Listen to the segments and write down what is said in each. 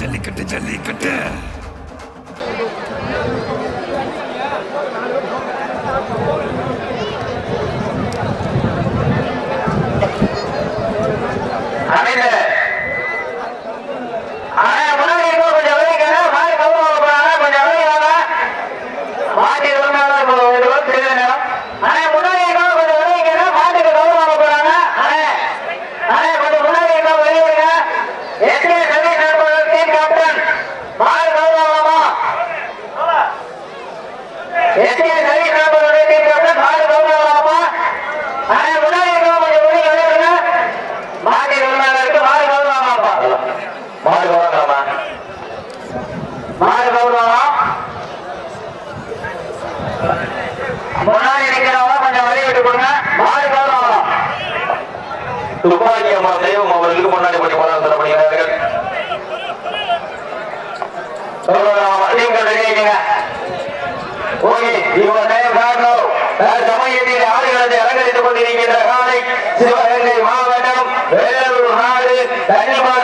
ஜல்லிக்கட்டு ஜல்லிக்கட்டு. கொஞ்சம் மாற்றி இருந்தாலும் போதும். நேரம் ஆனால் முன்னாடி நிக்கிறவங்க கொஞ்சம் வழி விட்டு கொடுங்க. ஆறு பேர் ஆகலாம். துப்பாக்கி அம்மா தெய்வம் அவர்களுக்கு முன்னாடி போட்டி போராட்டம் தரப்படுகிறார்கள் நீங்கள் ரெடியாயிட்டீங்க இவ்வளவு நேரம் காரணம் சமயத்தில் ஆளுகளது அலங்கரித்துக் கொண்டிருக்கின்ற காலை சிவகங்கை மாவட்டம் வேலூர் நாடு தனிமார்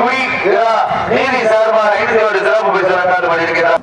கொண்டிருக்கிறார் நீதி சார்பாக ஐந்து சிறப்பு பேசுகிறார் கொண்டிருக்கிறார்